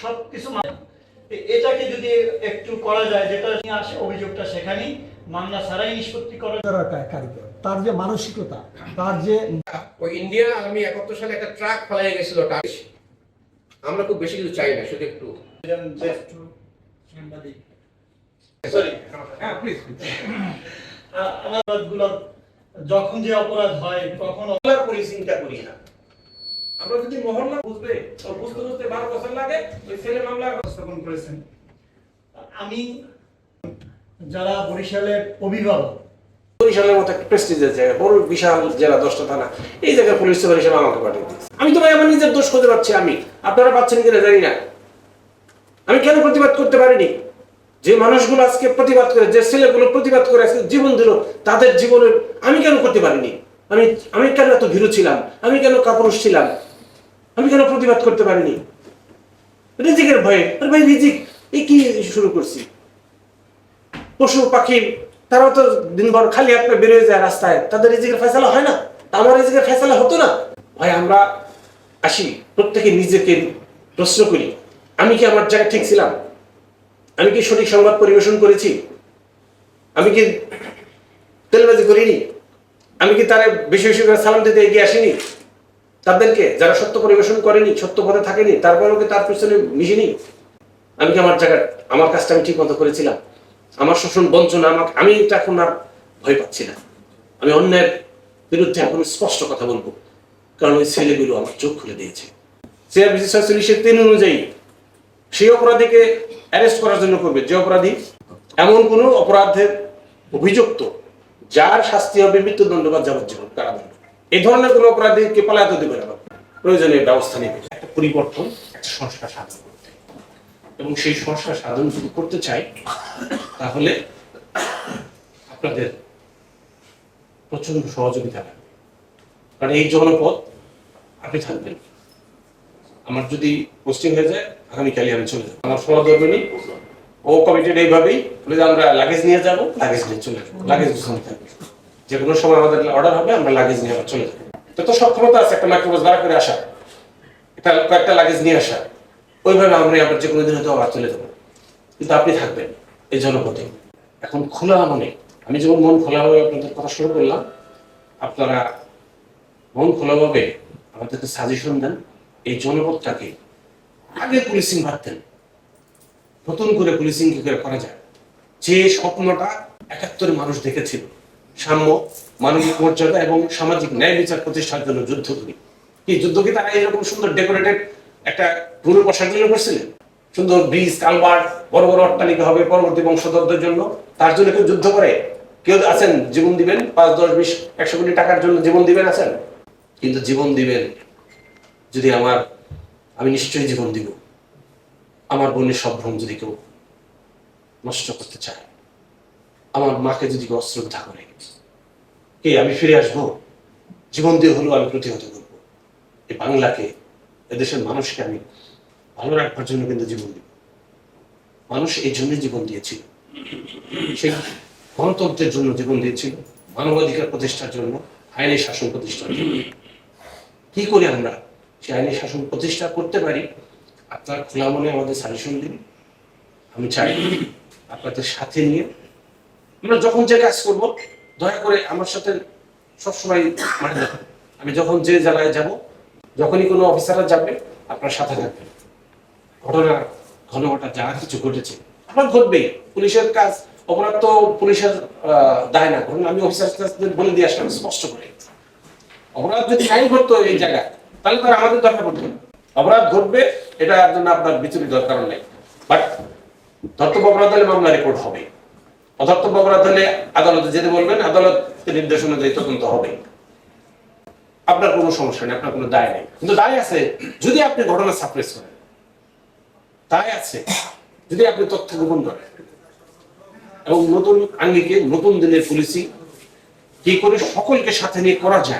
সবকিছু এটাকে যদি একটু করা যায় যেটা নিয়ে আসে অভিযোগটা সেখানেই মামলা ছাড়াই নিষ্পত্তি করা তার কারিগর। তার যে মানসিকতা তার যে ওই ইন্ডিয়া আমি একাত্তর সালে একটা ট্রাক ফেলাই গেছিল আমরা খুব বেশি কিছু চাই না শুধু একটু। হ্যাঁ প্লিজ যখন যে অপরাধ হয় তখন পুলিশিংটা করি না আমরা যদি মহল্লা বুঝবে বুঝতে বুঝতে লাগে ওই ছেলে মামলা উপস্থাপন করেছেন। আমি যারা বরিশালের অভিভাবক বরিশালের মতো একটা প্রেস্টিজের জায়গা বড় বিশাল জেলা দশটা থানা এই জায়গায় পুলিশ সুপার হিসেবে আমাকে পাঠিয়ে দিয়েছে। আমি তো ভাই আমার নিজের দোষ খুঁজে পাচ্ছি আমি। আপনারা পাচ্ছেন কিনা জানি না। আমি কেন প্রতিবাদ করতে পারিনি? যে মানুষগুলো আজকে প্রতিবাদ করে যে ছেলেগুলো প্রতিবাদ করে আজকে জীবন দিল তাদের জীবনের আমি কেন করতে পারিনি? আমি আমি কেন এত ভীরু ছিলাম? আমি কেন কাপুরুষ ছিলাম? আমি কেন প্রতিবাদ করতে পারিনি? রিজিকের ভয়ে। আরে ভাই, রিজিক এই কি শুরু করছি? পশু, পাখি, তারাও তো দিনভর খালি হাতে বেরোয় যায় রাস্তায়। তাদের রিজিকের ফেসলা হয় না? আমার রিজিকের ফেসলা হতো না? ভাই, আমরা আসি, প্রত্যেকে নিজেকে প্রশ্ন করি, আমি কি আমার জায়গায় ঠিক ছিলাম? আমি কি সঠিক সংবাদ পরিবেশন করেছি? আমি কি তেলবাজি করিনি? আমি কি তারা বেশি বেশি করে সালাম দিতে এগিয়ে আসিনি? তাদেরকে যারা সত্য পরিবেশন করেনি, সত্য পথে থাকেনি, তারপরেও কি তার পিছনে মিশিনি? আমি কি আমার জায়গায় আমার কাজটা আমি ঠিক মতো করেছিলাম? আমার শোষণ বঞ্চনা আমাকে আমি এটা এখন আর ভয় পাচ্ছি না। আমি অন্যের বিরুদ্ধে এখন স্পষ্ট কথা বলব। কারণ ওই ছেলেগুলো আমার চোখ খুলে দিয়েছে। সিআরপিসি ছয়চল্লিশের তিন অনুযায়ী সেই অপরাধীকে অ্যারেস্ট করার জন্য করবে। যে অপরাধী এমন কোনো অপরাধের অভিযুক্ত যার শাস্তি হবে মৃত্যুদণ্ড বা যাবজ্জীবন কারাদণ্ড। এই ধরনের কোনো অপরাধীকে পালাতে দেবে না প্রয়োজনীয় ব্যবস্থা নেবে একটা পরিবর্তন একটা সংস্কার সাধন করতে এবং সেই সংস্কার সাধন যদি করতে চাই তাহলে আপনাদের প্রচণ্ড সহযোগিতা লাগবে। কারণ এই জনপদ আপনি থাকবেন। আমার যদি পোস্টিং হয়ে যায় আগামীকালই আমি চলে যাব। আমার সহধর্মিনী ও কমিটেড এইভাবেই আমরা লাগেজ নিয়ে যাব লাগেজ নিয়ে চলে যাব। লাগেজ গুছানো থাকবে। যে কোনো সময় আমাদের অর্ডার হবে, আমরা লাগেজ নিয়ে চলে যাব। তো সক্ষমতা আছে একটা মাইক্রোবাস ভাড়া করে আসা। একটা, কয়েকটা লাগেজ নিয়ে আসা। ওইভাবে আমরা আবার যে কোনো দিন হয়তো আবার চলে যাব। কিন্তু আপনি থাকবেন এই জনপদে। এখন খোলা মনে, আমি যেমন মন খোলাভাবে আপনাদের কথা শুরু করলাম, আপনারা মন খোলাভাবে আমাদেরকে সাজেশন দেন, এই জনপদটাকে আগে পুলিশিং ভাবতেন নতুন করে পুলিশিং কি করে করা যায়। যে স্বপ্নটা একাত্তরে মানুষ দেখেছিল সাম্য, মানবিক মর্যাদা এবং সামাজিক ন্যায় বিচার প্রতিষ্ঠার জন্য যুদ্ধ করি। কি যুদ্ধ কি তারা এরকম সুন্দর ডেকোরেটেড একটা পুরো বসার জন্য করছিলেন সুন্দর ব্রিজ কালভার্ট বড় বড় অট্টালিকা হবে পরবর্তী বংশধরদের জন্য। তার জন্য কেউ যুদ্ধ করে? কেউ আছেন, জীবন দিবেন? পাঁচ, দশ, বিশ, একশো কোটি টাকার জন্য জীবন দিবেন, আছেন? কিন্তু জীবন দিবেন। যদি আমার, আমি নিশ্চয়ই জীবন দিব। আমার বোনের সম্ভ্রম যদি কেউ নষ্ট করতে চায়। আমার মাকে যদি অশ্রদ্ধা করে। কে, আমি ফিরে আসব? জীবন দিয়ে হলেও আমি প্রতিহত করব। এই বাংলাকে এদেশের মানুষকে আমি ভালো রাখবার জন্য কিন্তু জীবন দিব। মানুষ এই জন্য জীবন দিয়েছিল। সেই গণতন্ত্রের জন্য জীবন দিয়েছিল, মানবাধিকার প্রতিষ্ঠার জন্য, আইনি শাসন প্রতিষ্ঠার জন্য। কি করে আমরা? সেই আইনি শাসন প্রতিষ্ঠা করতে পারি? আপনার খোলা মনে আমাদের সাজেশন দিন। আমি চাই আপনাদের সাথে নিয়ে আমরা যখন যে কাজ করব, দয়া করে আমার সাথে সবসময় যাবেন আমি যখন যে জায়গায় যাব, যখনই কোনো অফিসাররা যাবে, আপনার সাথে থাকবেন ঘটনা ঘন ঘটা যা কিছু ঘটেছে আপনার ঘটবেই। পুলিশের কাজ, অপরাধ তো পুলিশের দায় না ধরুন আমি অফিসার বলে দিয়ে আসলাম স্পষ্ট করে অপরাধ যদি নাই ঘটতো এই জায়গায়, তাহলে তার আমাদের দরকার পড়তো অপরাধ ঘটবে, এটা জন্য আপনার বিচলিত দরকার নেই। বাট ধর্তব্য অপরাধ হলে মামলা রেকর্ড হবে। অধর্তব্য অপরাধ হলে আদালতে যেতে বলবেন, আদালত নির্দেশ অনুযায়ী তদন্ত হবে। আপনার কোনো সমস্যা নেই, আপনার কোনো দায় নেই। কিন্তু দায় আছে, যদি আপনি ঘটনা সাপ্রেস করেন। দায় আছে, যদি আপনি তথ্য গোপন করেন। এবং নতুন আঙ্গিকে নতুন দিনের পুলিশি কি করে সকলকে সাথে নিয়ে করা যায়?